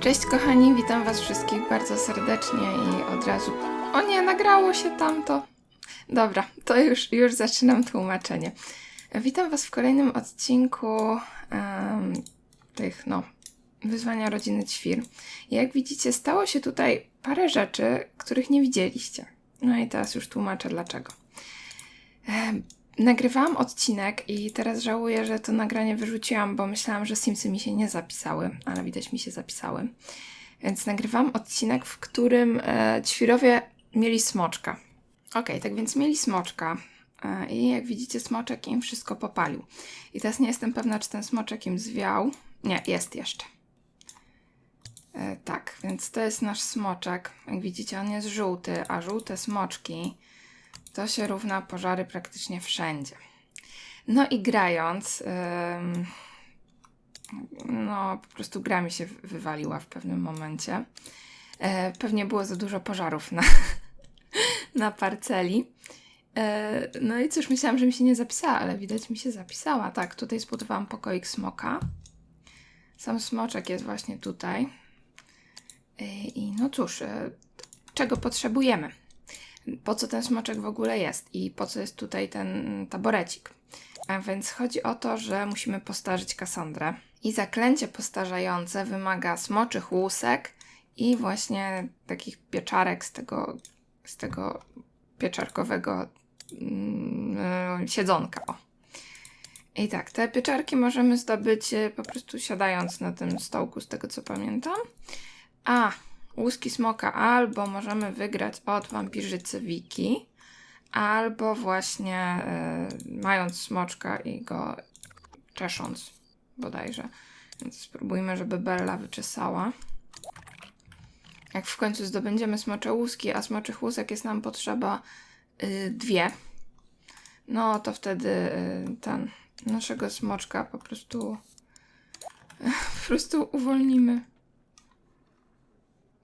Cześć kochani, witam was wszystkich bardzo serdecznie i od razu... O nie, nagrało się tamto! Dobra, to już, już zaczynam tłumaczenie. Witam was w kolejnym odcinku em, tych, no, wyzwania rodziny ćwir. Jak widzicie, stało się tutaj parę rzeczy, których nie widzieliście. No i teraz już tłumaczę dlaczego. Nagrywałam odcinek i teraz żałuję, że to nagranie wyrzuciłam, bo myślałam, że Simsy mi się nie zapisały, ale widać mi się zapisały. Więc nagrywałam odcinek, w którym e, ćwirowie mieli smoczka. Okej, tak więc mieli smoczka e, i jak widzicie smoczek im wszystko popalił. I teraz nie jestem pewna, czy ten smoczek im zwiał. Nie, jest jeszcze. E, tak, więc to jest nasz smoczek. Jak widzicie, on jest żółty, a żółte smoczki to się równa pożary praktycznie wszędzie. No i grając, no po prostu gra mi się wy- wywaliła w pewnym momencie. E, pewnie było za dużo pożarów na, na parceli. E, no i cóż, myślałam, że mi się nie zapisała, ale widać mi się zapisała. Tak, tutaj zbudowałam pokoik smoka. Sam smoczek jest właśnie tutaj. E, I no cóż, czego potrzebujemy? Po co ten smoczek w ogóle jest i po co jest tutaj ten taborecik. A więc chodzi o to, że musimy postarzyć Kasandrę. I zaklęcie postarzające wymaga smoczych łusek i właśnie takich pieczarek z tego, z tego pieczarkowego mm, siedzonka. O. I tak, te pieczarki możemy zdobyć e, po prostu siadając na tym stołku, z tego co pamiętam. A, łuski smoka albo możemy wygrać od wampirzycy Wiki, albo właśnie e, mając smoczka i go czesząc bodajże. Więc spróbujmy, żeby Bella wyczesała. Jak w końcu zdobędziemy smocze łuski, a smoczych łusek jest nam potrzeba y, dwie, no to wtedy y, ten naszego smoczka po prostu po prostu uwolnimy.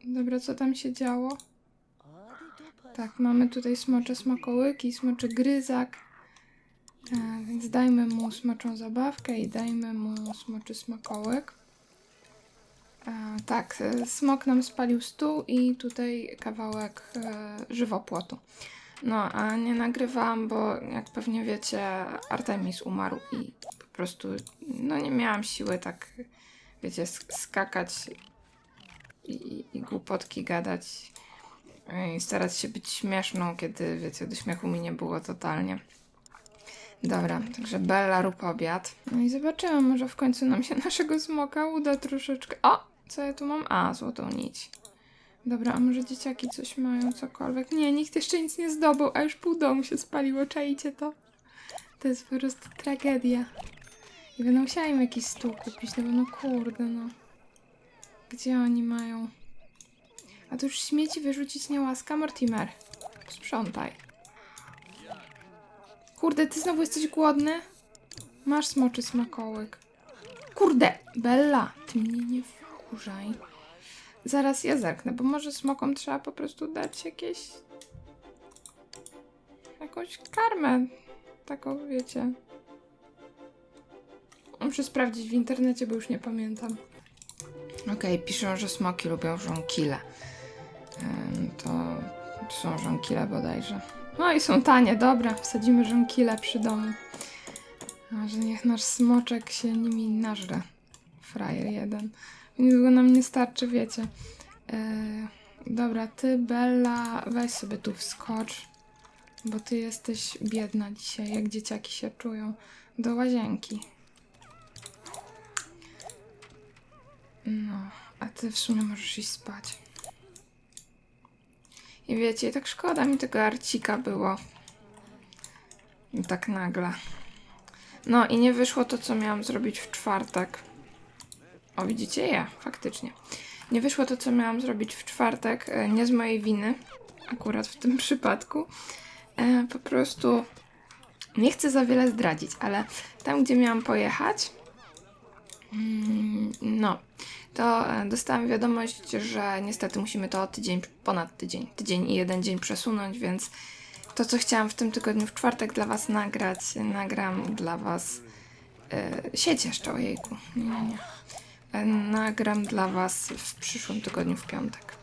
Dobra, co tam się działo? Tak, mamy tutaj smocze smakołyki, smoczy gryzak. E, więc dajmy mu smoczą zabawkę i dajmy mu smoczy smakołyk. E, tak, e, smok nam spalił stół i tutaj kawałek e, żywopłotu. No, a nie nagrywałam, bo jak pewnie wiecie, Artemis umarł i po prostu no nie miałam siły tak, wiecie, sk- skakać i, i, głupotki gadać i starać się być śmieszną, kiedy wiecie, do śmiechu mi nie było totalnie. Dobra, także Bella rób obiad. No i zobaczymy, może w końcu nam się naszego smoka uda troszeczkę. O! Co ja tu mam? A, złotą nić. Dobra, a może dzieciaki coś mają, cokolwiek? Nie, nikt jeszcze nic nie zdobył, a już pół domu się spaliło, czajcie to? To jest po prostu tragedia. I będę musiała im jakiś stół kupić, no bo no kurde, no. Gdzie oni mają? A tu już śmieci wyrzucić nie łaska, Mortimer. Sprzątaj. Kurde, ty znowu jesteś głodny? Masz smoczy smakołyk. Kurde, Bella, ty mnie nie wkurzaj. Zaraz ja zerknę, bo może smokom trzeba po prostu dać jakieś... Jakąś karmę. Taką, wiecie... Muszę sprawdzić w internecie, bo już nie pamiętam. Okej, piszą, że smoki lubią żonkile. To są żonkile bodajże. No i są tanie, dobra, wsadzimy żonkile przy domu. A że niech nasz smoczek się nimi nażre. Frajer jeden. Niedługo nam nie starczy, wiecie. Yy, dobra, ty Bella, weź sobie tu wskocz. Bo ty jesteś biedna dzisiaj, jak dzieciaki się czują. Do łazienki. No, a ty w sumie możesz iść spać. I wiecie, tak szkoda mi tego arcika było. Tak nagle. No i nie wyszło to, co miałam zrobić w czwartek. O, widzicie? Ja, faktycznie. Nie wyszło to, co miałam zrobić w czwartek. e, Nie z mojej winy, akurat w tym przypadku. E, po prostu nie chcę za wiele zdradzić, ale tam, gdzie miałam pojechać, no, to e, dostałam wiadomość, że niestety musimy to tydzień, ponad tydzień, tydzień i jeden dzień przesunąć, więc to, co chciałam w tym tygodniu, w czwartek dla Was nagrać, nagram dla Was. E, sieć jeszcze, ojejku. Nie, nie, nie. E, nagram dla Was w przyszłym tygodniu, w piątek.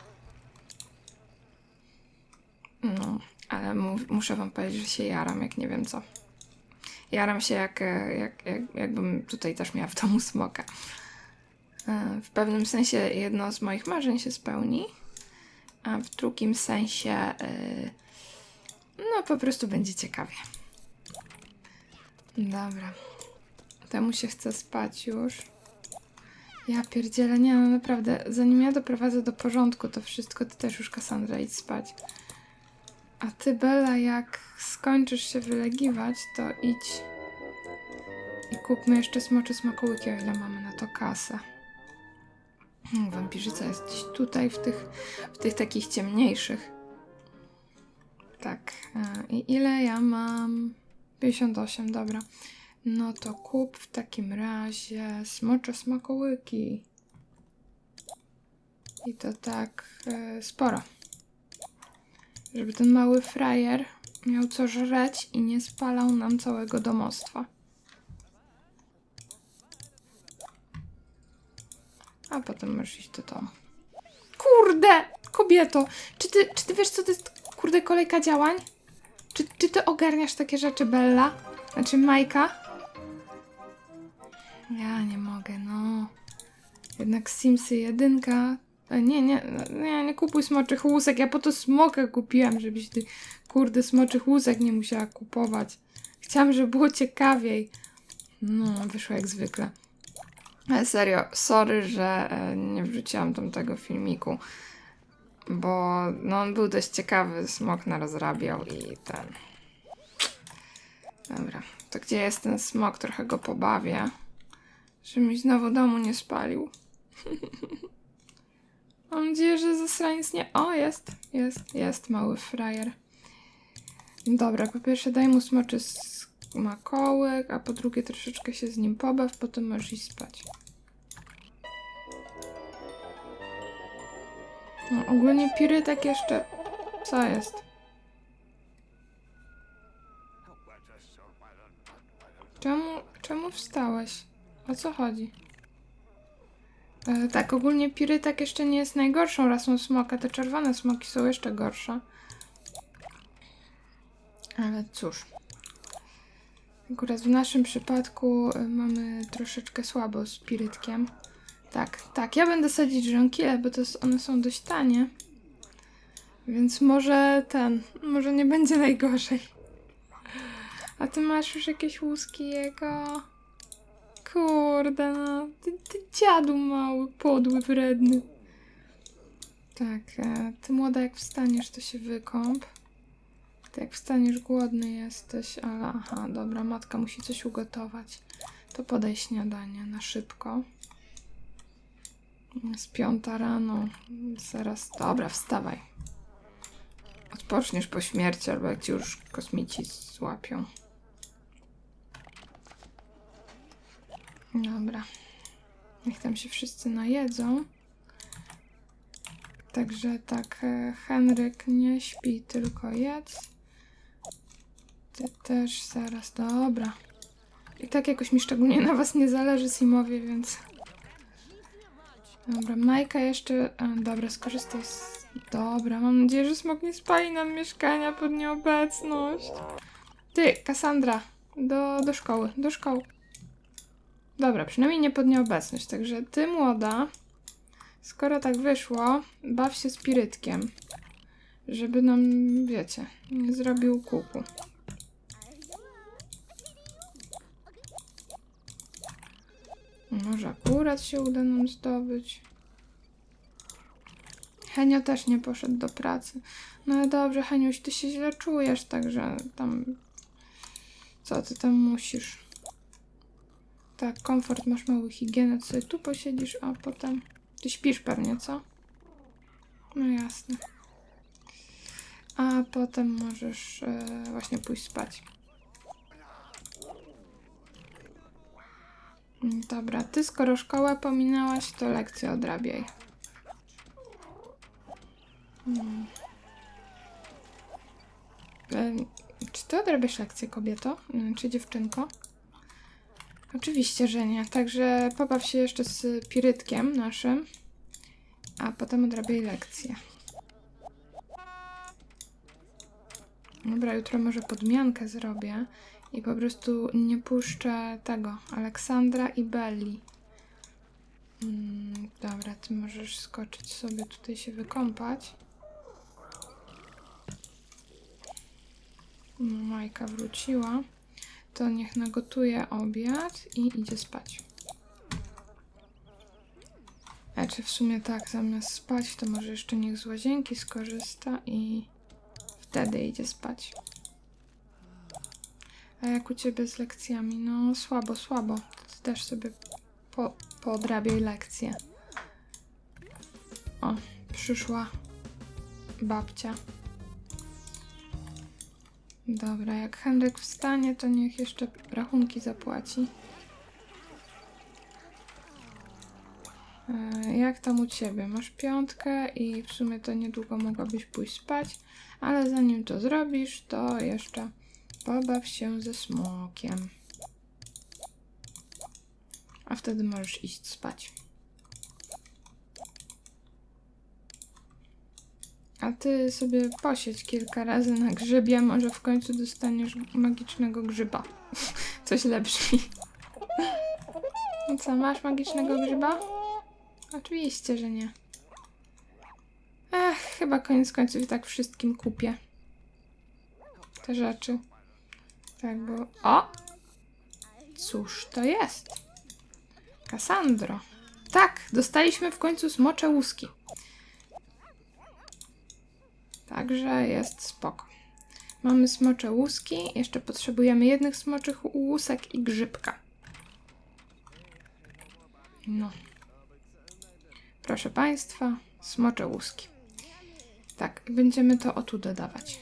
No, ale mu, muszę Wam powiedzieć, że się jaram, jak nie wiem co. Jaram się, jak, e, jak, jak, jakbym tutaj też miała w domu smoka. E, W pewnym sensie jedno z moich marzeń się spełni, a w drugim sensie e, no po prostu będzie ciekawie. Dobra. Temu się chce spać już. Ja pierdzielę, nie no naprawdę, zanim ja doprowadzę do porządku to wszystko, ty też już Kassandra idź spać. A ty Bella, jak skończysz się wylegiwać, to idź i kupmy jeszcze smoczy smakołyki, o ile mamy na to kasę. Hmm, Wampirzyca jest gdzieś tutaj, w tych, w tych takich ciemniejszych. Tak. e, I ile ja mam? 58, dobra. No to kup w takim razie smocze smakołyki. I to tak e, sporo. Żeby ten mały frajer miał co żreć i nie spalał nam całego domostwa. A potem możesz iść do domu. Kurde! Kobieto! Czy ty, czy ty wiesz, co to jest, kurde, kolejka działań? Czy, czy ty ogarniasz takie rzeczy, Bella? Znaczy, Majka? Ja nie mogę, no. Jednak Simsy jedynka. E, Nie, nie, nie, nie kupuj smoczych łusek. Ja po to smokę kupiłam, żebyś ty, kurde, smoczych łusek nie musiała kupować. Chciałam, żeby było ciekawiej. No, wyszło jak zwykle. Ale serio, sorry, że e, nie wrzuciłam tam tego filmiku. Bo no, on był dość ciekawy, smok narozrabiał i ten. Dobra, to gdzie jest ten smok? Trochę go pobawię. Żeby mi znowu domu nie spalił. Mam nadzieję, że zasraniec nie... O, jest, jest, jest, mały frajer. Dobra, po pierwsze daj mu smoczy smakołyk, a po drugie troszeczkę się z nim pobaw, potem możesz iść spać. No, ogólnie pirytek jeszcze... Co jest? Czemu, czemu wstałeś? O co chodzi? E, tak, ogólnie pirytek jeszcze nie jest najgorszą rasą smoka. Te czerwone smoki są jeszcze gorsze. Ale cóż. Akurat w naszym przypadku y, mamy troszeczkę słabo z pirytkiem. Tak, tak, ja będę sadzić żonkile, bo to one są dość tanie. Więc może ten, może nie będzie najgorzej. A ty masz już jakieś łuski jego? Kurde, no. Ty, ty dziadu mały, podły, wredny. Tak, e, ty młoda jak wstaniesz, to się wykąp. Ty jak wstaniesz głodny jesteś, ale aha, dobra, matka musi coś ugotować. To podaj śniadanie na szybko. Jest piąta rano. Zaraz, dobra, wstawaj. Odpoczniesz po śmierci, albo jak ci już kosmici złapią. Dobra. Niech tam się wszyscy najedzą. Także tak, e, Henryk nie śpi, tylko jedz. Ty też zaraz, dobra. I tak jakoś mi szczególnie na was nie zależy, Simowie, więc... Dobra, Majka jeszcze... A, dobra, skorzystaj z... Dobra, mam nadzieję, że smok nie spali nam mieszkania pod nieobecność. Ty, Kassandra, do, do szkoły, do szkoły. Dobra, przynajmniej nie pod nieobecność, także ty młoda, skoro tak wyszło, baw się spirytkiem, żeby nam, wiecie, nie zrobił kuku. Może akurat się uda nam zdobyć. Henio też nie poszedł do pracy. No ale dobrze, Heniuś, ty się źle czujesz, także tam... Co ty tam musisz? Tak, komfort, masz mały higienę, to sobie tu posiedzisz, a potem... Ty śpisz pewnie, co? No jasne. A potem możesz e, właśnie pójść spać. Mm, Dobra, ty skoro szkołę pominęłaś, to lekcję odrabiaj. Mm. Em, Czy ty odrabiasz lekcję, kobieto? Mm, Czy dziewczynko? Oczywiście, że nie. Także pobaw się jeszcze z pirytkiem naszym, a potem odrabiaj lekcję. Dobra, jutro może podmiankę zrobię i po prostu nie puszczę tego, Aleksandra i Belli. Mm, dobra, ty możesz skoczyć sobie tutaj się wykąpać. No, Majka wróciła. To niech nagotuje obiad i idzie spać. A czy w sumie tak, zamiast spać, to może jeszcze niech z łazienki skorzysta i wtedy idzie spać. A jak u ciebie z lekcjami? No słabo, słabo. To też sobie po, poodrabiaj lekcje. O, przyszła babcia. Dobra, jak Henryk wstanie, to niech jeszcze rachunki zapłaci. E, Jak tam u ciebie? Masz piątkę i w sumie to niedługo mogłabyś pójść spać, ale zanim to zrobisz, to jeszcze pobaw się ze smokiem. A wtedy możesz iść spać. A ty sobie posiedź kilka razy na grzybie, może w końcu dostaniesz magicznego grzyba. Coś lepszy. No co, masz magicznego grzyba? Oczywiście, że nie. Ech, chyba koniec końców i tak wszystkim kupię. Te rzeczy. Tak, bo... O! Cóż to jest? Kasandro. Tak, dostaliśmy w końcu smocze łuski. Także jest spoko. Mamy smocze łuski, jeszcze potrzebujemy jednych smoczych łusek i grzybka. No. Proszę Państwa, smocze łuski. Tak, będziemy to o tu dodawać.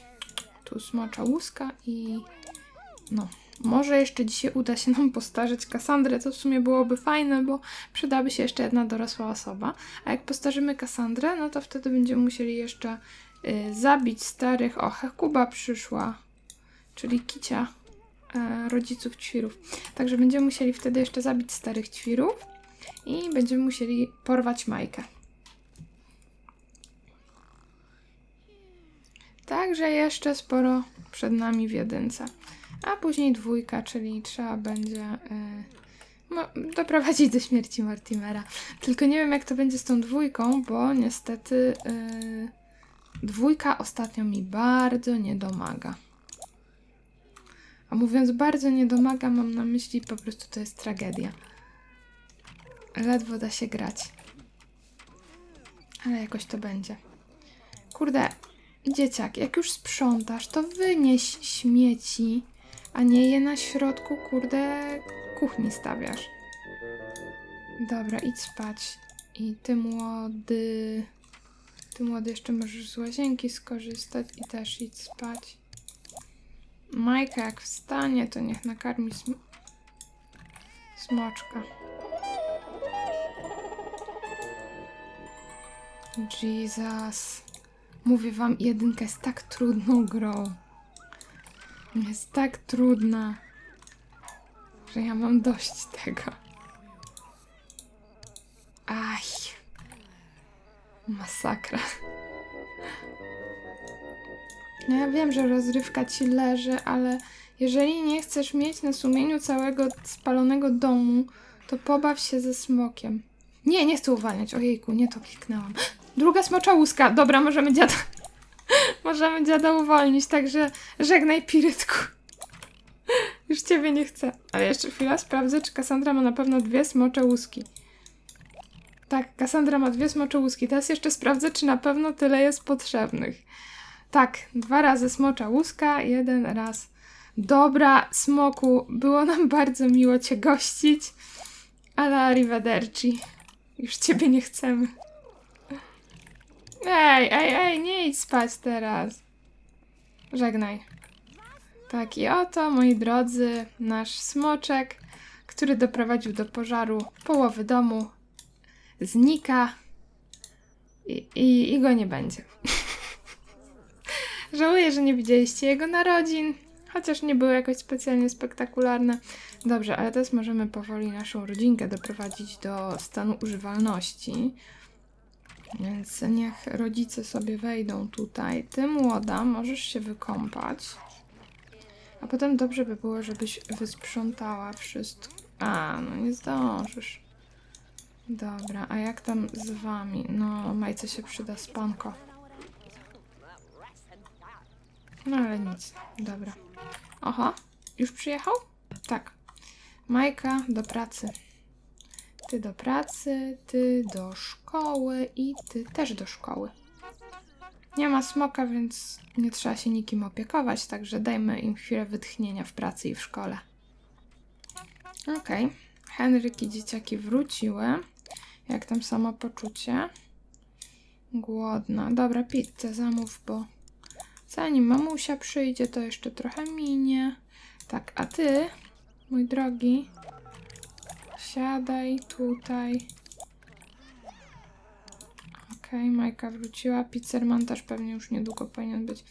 Tu smocza łuska i no. Może jeszcze dzisiaj uda się nam postarzyć Kasandrę, co w sumie byłoby fajne, bo przydałaby się jeszcze jedna dorosła osoba. A jak postarzymy Kasandrę, no to wtedy będziemy musieli jeszcze zabić starych. O, Hekuba przyszła, czyli Kicia e, rodziców ćwirów. Także będziemy musieli wtedy jeszcze zabić starych ćwirów i będziemy musieli porwać Majkę. Także jeszcze sporo przed nami w jedynce. A później dwójka, czyli trzeba będzie y, no, doprowadzić do śmierci Mortimera. Tylko nie wiem, jak to będzie z tą dwójką, bo niestety y, dwójka ostatnio mi bardzo nie domaga. A mówiąc bardzo nie domaga, mam na myśli po prostu to jest tragedia. Ledwo da się grać. Ale jakoś to będzie. Kurde, dzieciak, jak już sprzątasz, to wynieś śmieci, a nie je na środku, kurde, kuchni stawiasz. Dobra, idź spać. I ty młody... Ty młody jeszcze możesz z łazienki skorzystać i też idź spać. Majka jak wstanie, to niech nakarmi sm smoczka. Jesus. Mówię wam, jedynka jest tak trudną grą. Jest tak trudna, że ja mam dość tego. Masakra. No ja wiem, że rozrywka ci leży, ale jeżeli nie chcesz mieć na sumieniu całego spalonego domu, to pobaw się ze smokiem. Nie, nie chcę uwalniać. Ojejku, nie to kliknęłam. Druga smocza łuska. Dobra, możemy dziada... możemy dziada uwolnić, także żegnaj pirytku. Już ciebie nie chcę. Ale jeszcze chwila, sprawdzę, czy Kassandra ma na pewno dwie smocze łuski. Tak, Kassandra ma dwie smocze łuski. Teraz jeszcze sprawdzę, czy na pewno tyle jest potrzebnych. Tak, dwa razy smocza łuska, jeden raz. Dobra, smoku, było nam bardzo miło cię gościć, ale arrivederci. Już ciebie nie chcemy. Ej, ej, ej, nie idź spać teraz. Żegnaj. Tak i oto, moi drodzy, nasz smoczek, który doprowadził do pożaru połowy domu, znika i, i, i go nie będzie. Żałuję, że nie widzieliście jego narodzin, chociaż nie były jakoś specjalnie spektakularne. Dobrze, ale teraz możemy powoli naszą rodzinkę doprowadzić do stanu używalności. Więc niech rodzice sobie wejdą tutaj. Ty młoda, możesz się wykąpać. A potem dobrze by było, żebyś wysprzątała wszystko. A, no nie zdążysz. Dobra, a jak tam z wami? No, Majce się przyda spanko. No ale nic, dobra. Oho, już przyjechał? Tak. Majka do pracy. Ty do pracy, ty do szkoły i ty też do szkoły. Nie ma smoka, więc nie trzeba się nikim opiekować, także dajmy im chwilę wytchnienia w pracy i w szkole. Okej. Henryk i dzieciaki wróciły. Jak tam samopoczucie? Głodna. Dobra, pizzę zamów, bo zanim mamusia przyjdzie, to jeszcze trochę minie. Tak, a ty, mój drogi, siadaj tutaj. Okej, Majka wróciła. Pizzerman też pewnie już niedługo powinien być.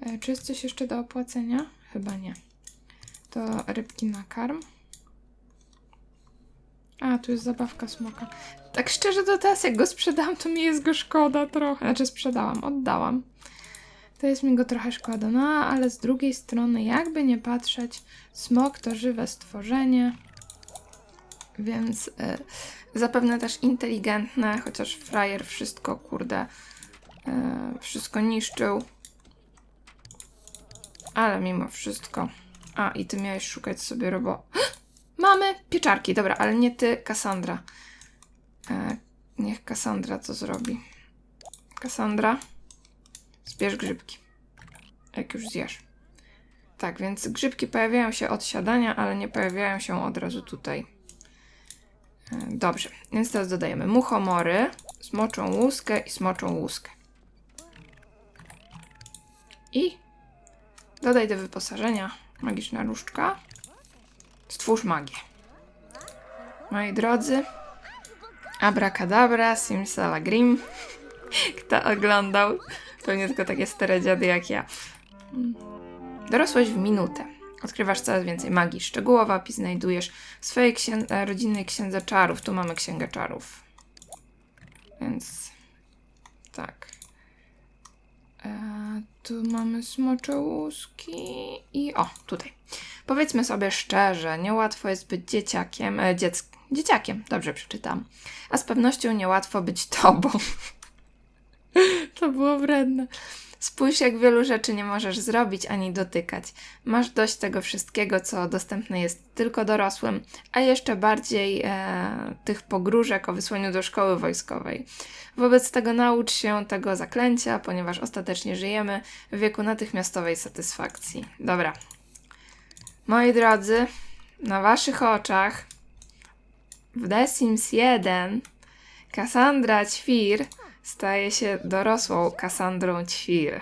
E, czy jest coś jeszcze do opłacenia? Chyba nie. To rybki na karm. A, tu jest zabawka smoka. Tak szczerze, to teraz jak go sprzedam, to mi jest go szkoda trochę. Znaczy sprzedałam, oddałam. To jest mi go trochę szkoda. No, ale z drugiej strony, jakby nie patrzeć, smok to żywe stworzenie. Więc e, zapewne też inteligentne, chociaż frajer wszystko, kurde, e, wszystko niszczył. Ale mimo wszystko. A, i ty miałeś szukać sobie robo... Mamy pieczarki, dobra, ale nie ty, Kassandra. E, niech Kassandra to zrobi. Kassandra, zbierz grzybki. Jak już zjesz. Tak, więc grzybki pojawiają się od siadania, ale nie pojawiają się od razu tutaj. E, Dobrze, więc teraz dodajemy muchomory, smoczą łuskę i smoczą łuskę. I dodaj do wyposażenia magiczna różdżka. Stwórz magię. Moi drodzy, abracadabra, simsalagrim. Kto oglądał, pewnie tylko takie stare dziady jak ja. Dorosłeś w minutę. Odkrywasz coraz więcej magii. Szczegółowo opis znajdujesz w swojej księ- e, rodzinnej księdze czarów. Tu mamy księgę czarów. Więc tak. E, tu mamy smocze łuski i o, tutaj. Powiedzmy sobie szczerze, niełatwo jest być dzieciakiem, e, dziec, dzieciakiem, dobrze przeczytam. A z pewnością niełatwo być tobą. to było wredne. Spójrz, jak wielu rzeczy nie możesz zrobić ani dotykać. Masz dość tego wszystkiego, co dostępne jest tylko dorosłym, a jeszcze bardziej e, tych pogróżek o wysłaniu do szkoły wojskowej. Wobec tego naucz się tego zaklęcia, ponieważ ostatecznie żyjemy w wieku natychmiastowej satysfakcji. Dobra. Moi drodzy, na waszych oczach w The Sims 1 Cassandra Ćwir staje się dorosłą Kassandrą Ćwir.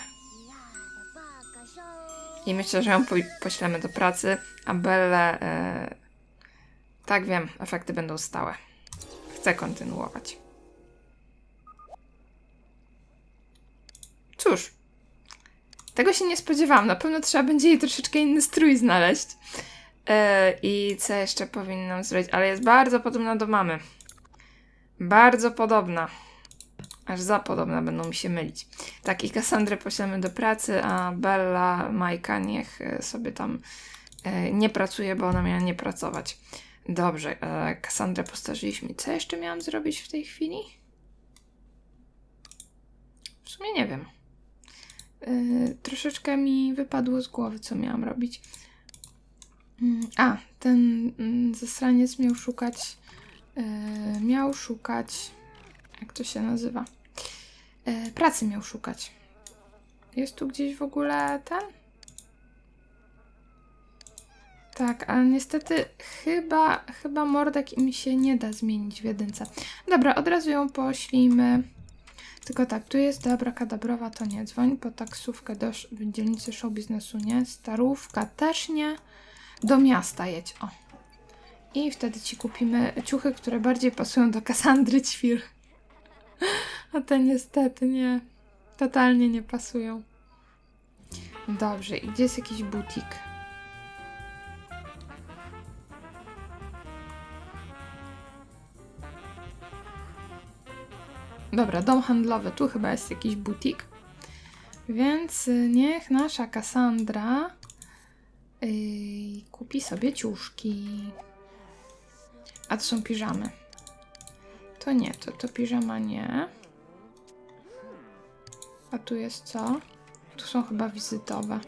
I myślę, że ją po poślemy do pracy, a Belle... E... Tak wiem, efekty będą stałe. Chcę kontynuować. Cóż, tego się nie spodziewałam. Na pewno trzeba będzie jej troszeczkę inny strój znaleźć. E, I co jeszcze powinnam zrobić? Ale jest bardzo podobna do mamy. Bardzo podobna. Aż za podobna będą mi się mylić. Tak, i Kassandrę poślemy do pracy, a Bella, Majka niech e, sobie tam e, nie pracuje, bo ona miała nie pracować. Dobrze, Kassandrę postarzyliśmy. Co jeszcze miałam zrobić w tej chwili? W sumie nie wiem. E, troszeczkę mi wypadło z głowy, co miałam robić. Mm, A, ten mm, zasraniec miał szukać. e, miał szukać. Jak to się nazywa? E, pracy miał szukać. Jest tu gdzieś w ogóle ten? Tak, ale niestety chyba, chyba mordek im się nie da zmienić w jedynce. Dobra, od razu ją poślijmy. Tylko tak, tu jest dobra kadabrowa, to nie. Dzwoń po taksówkę do dzielnicy show biznesu, nie? Starówka też nie. Do miasta jedź, o. I wtedy ci kupimy ciuchy, które bardziej pasują do Kasandry Ćwir. A te niestety nie. Totalnie nie pasują. Dobrze, i gdzie jest jakiś butik? Dobra, dom handlowy, tu chyba jest jakiś butik. Więc y, niech nasza Cassandra yy, kupi sobie ciuszki. A to są piżamy. To nie, to, to piżama nie. A tu jest co? Tu są chyba wizytowe.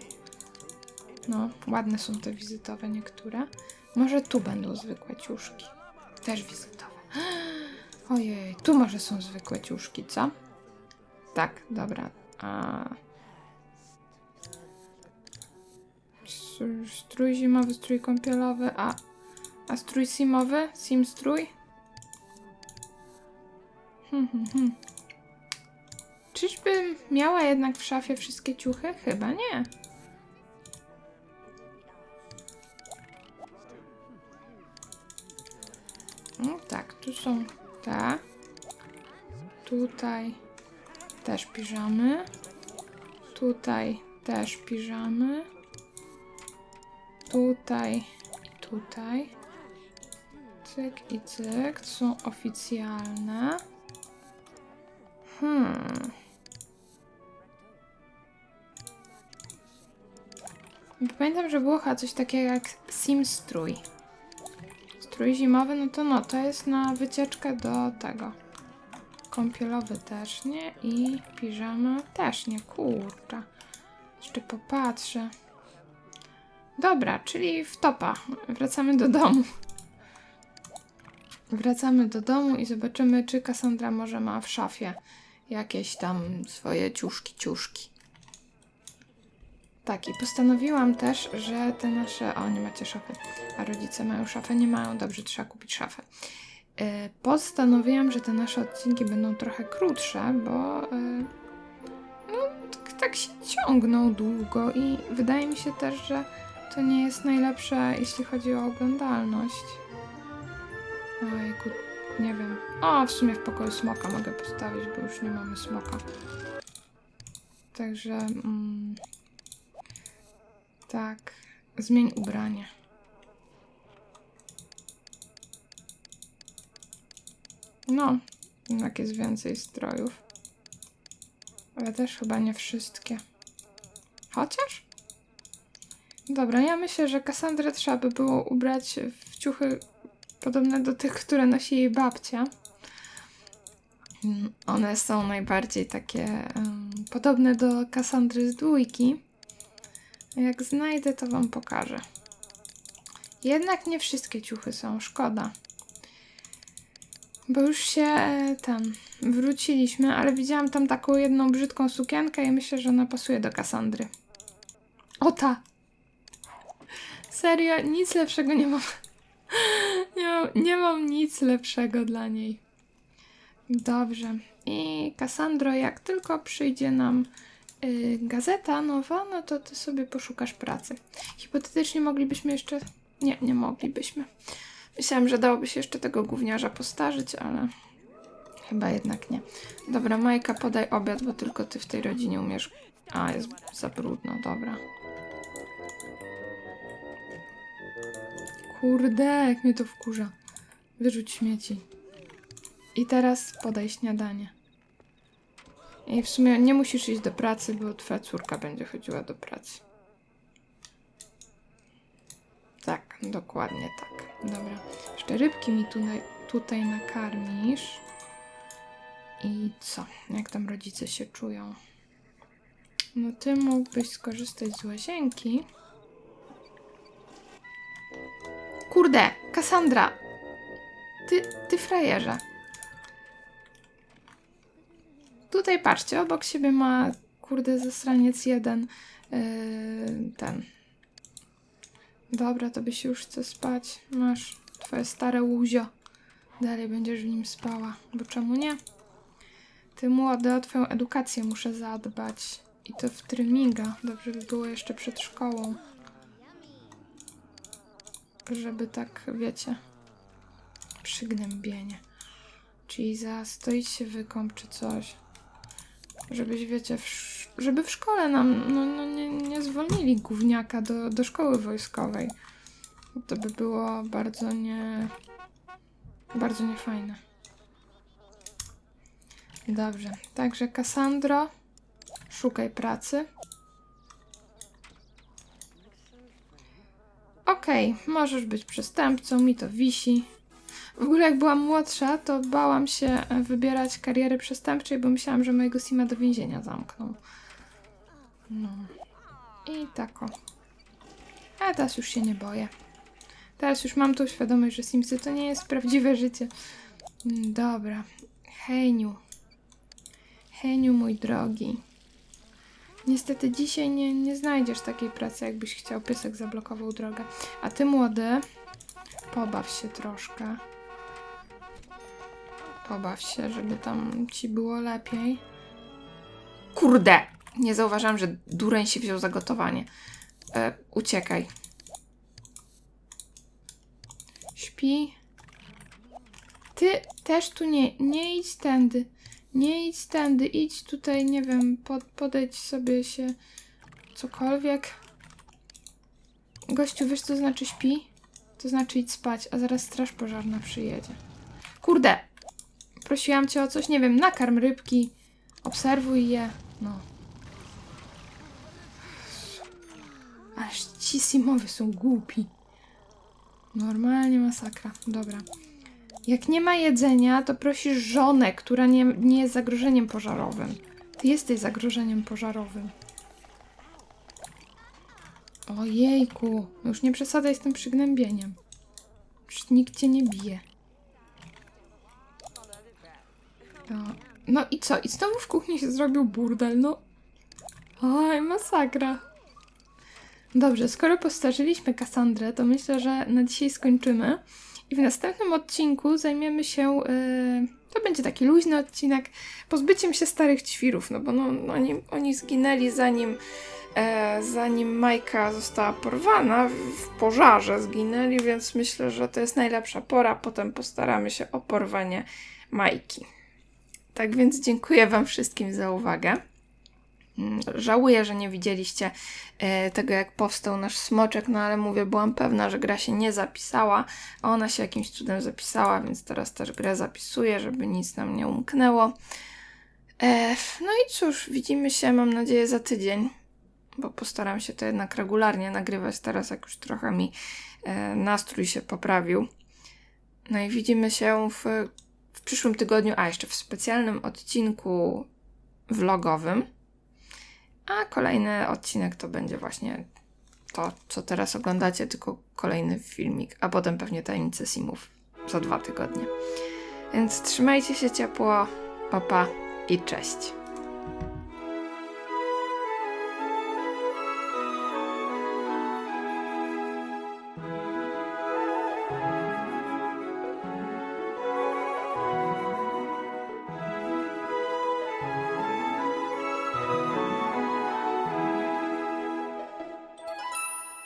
No, ładne są te wizytowe niektóre. Może tu będą zwykłe ciuszki. Też wizytowe. Ojej, tu może są zwykłe ciuszki, co? Tak, dobra. A... Strój zimowy, strój kąpielowy, a... A strój simowy? Sim strój? Hmm, hmm, hmm. Czyżbym miała jednak w szafie wszystkie ciuchy? Chyba nie. No tak, tu są Tutaj też piżamy. Tutaj też piżamy. Tutaj i tutaj. Cyk i cyk. Są oficjalne. Hmm. Pamiętam, że było chyba coś takiego jak Sim strój. Zimowy, no to no, to jest na wycieczkę do tego. Kąpielowy też nie i piżama też nie, kurczę. Jeszcze popatrzę. Dobra, czyli w topa. Wracamy do domu. Wracamy do domu i zobaczymy, czy Cassandra może ma w szafie jakieś tam swoje ciuszki, ciuszki. Tak, i postanowiłam też, że te nasze. O, nie macie szafy. A rodzice mają szafę? Nie mają. Dobrze, trzeba kupić szafę. Yy, postanowiłam, że te nasze odcinki będą trochę krótsze, bo yy, no, tak, tak się ciągną długo i wydaje mi się też, że to nie jest najlepsze, jeśli chodzi o oglądalność. Ojku, nie wiem. O, w sumie w pokoju smoka mogę postawić, bo już nie mamy smoka. Także. Mm, tak. Zmień ubranie. No, jednak jest więcej strojów. Ale też chyba nie wszystkie. Chociaż? Dobra, ja myślę, że Kassandrę trzeba by było ubrać w ciuchy podobne do tych, które nosi jej babcia. Mm, One są najbardziej takie em, podobne do Kassandry z dwójki. Jak znajdę, to wam pokażę. Jednak nie wszystkie ciuchy są, szkoda. Bo już się e, tam wróciliśmy, ale widziałam tam taką jedną brzydką sukienkę i myślę, że ona pasuje do Kassandry. O ta! Serio, nic lepszego nie mam. Nie mam, nie mam nic lepszego dla niej. Dobrze. I Kassandro, jak tylko przyjdzie nam y, gazeta nowa, no to ty sobie poszukasz pracy. Hipotetycznie moglibyśmy jeszcze. Nie, nie moglibyśmy. Myślałam, że dałoby się jeszcze tego gówniarza postarzyć, ale chyba jednak nie. Dobra, Majka, podaj obiad, bo tylko ty w tej rodzinie umiesz. A, jest za brudno, dobra. Kurde, jak mnie to wkurza. Wyrzuć śmieci. I teraz podaj śniadanie. I w sumie nie musisz iść do pracy, bo twoja córka będzie chodziła do pracy. Tak, dokładnie tak. Dobra. Jeszcze rybki mi tu na, tutaj nakarmisz. I co? Jak tam rodzice się czują? No ty mógłbyś skorzystać z łazienki. Kurde, Kassandra! Ty, ty frajerze. Tutaj patrzcie, obok siebie ma kurde zasraniec jeden yy, ten. Dobra, to by się już chce spać. Masz twoje stare łuzio. Dalej będziesz w nim spała, bo czemu nie? Ty młody, o twoją edukację muszę zadbać. I to w tryminga. Dobrze by było jeszcze przed szkołą. Żeby tak, wiecie, przygnębienie. Czyli za stoić się wykąp czy coś. Żebyś, wiecie, w żeby w szkole nam no, no, nie, nie zwolnili gówniaka do, do szkoły wojskowej. To by było bardzo nie... bardzo niefajne. Dobrze, także Cassandro, szukaj pracy. Okej, możesz być przestępcą, mi to wisi. W ogóle jak byłam młodsza, to bałam się e, wybierać kariery przestępczej, bo myślałam, że mojego Sima do więzienia zamkną. No. I tako. A teraz już się nie boję. Teraz już mam tą świadomość, że Simsy to nie jest prawdziwe życie. Mm, Dobra. Heniu. Heniu, mój drogi. Niestety dzisiaj nie, nie znajdziesz takiej pracy, jakbyś chciał. Piesek zablokował drogę. A ty, młody, pobaw się troszkę. Pobaw się, żeby tam ci było lepiej. Kurde! Nie zauważyłam, że dureń się wziął za gotowanie. E, uciekaj. Śpi. Ty też tu nie, nie idź tędy. Nie idź tędy, idź tutaj, nie wiem, pod, podejdź sobie się cokolwiek. Gościu, wiesz co znaczy śpi? To znaczy idź spać, a zaraz straż pożarna przyjedzie. Kurde! Prosiłam cię o coś, nie wiem, nakarm rybki, obserwuj je, no. Aż ci simowie są głupi. Normalnie masakra. Dobra. Jak nie ma jedzenia, to prosisz żonę, która nie, nie jest zagrożeniem pożarowym. Ty jesteś zagrożeniem pożarowym. Ojejku, no już nie przesadzaj z tym przygnębieniem. Przecież nikt cię nie bije. To... No i co? I znowu w kuchni się zrobił burdel, no. Oj, masakra. Dobrze, skoro postarzyliśmy Kassandrę, to myślę, że na dzisiaj skończymy. I w następnym odcinku zajmiemy się. Yy, to będzie taki luźny odcinek. Pozbyciem się starych ćwirów, no bo no, no, oni, oni zginęli zanim. E, zanim Majka została porwana, w pożarze zginęli, więc myślę, że to jest najlepsza pora. Potem postaramy się o porwanie Majki. Tak więc dziękuję Wam wszystkim za uwagę. Mm, Żałuję, że nie widzieliście e, tego, jak powstał nasz smoczek, no ale mówię, byłam pewna, że gra się nie zapisała, a ona się jakimś cudem zapisała, więc teraz też grę zapisuję, żeby nic nam nie umknęło. E, no i cóż, widzimy się, mam nadzieję, za tydzień, bo postaram się to jednak regularnie nagrywać teraz, jak już trochę mi e, nastrój się poprawił. No i widzimy się w, w przyszłym tygodniu, a jeszcze w specjalnym odcinku vlogowym. A kolejny odcinek to będzie właśnie to, co teraz oglądacie, tylko kolejny filmik, a potem pewnie tajemnice Simów za dwa tygodnie. Więc trzymajcie się ciepło, papa i cześć.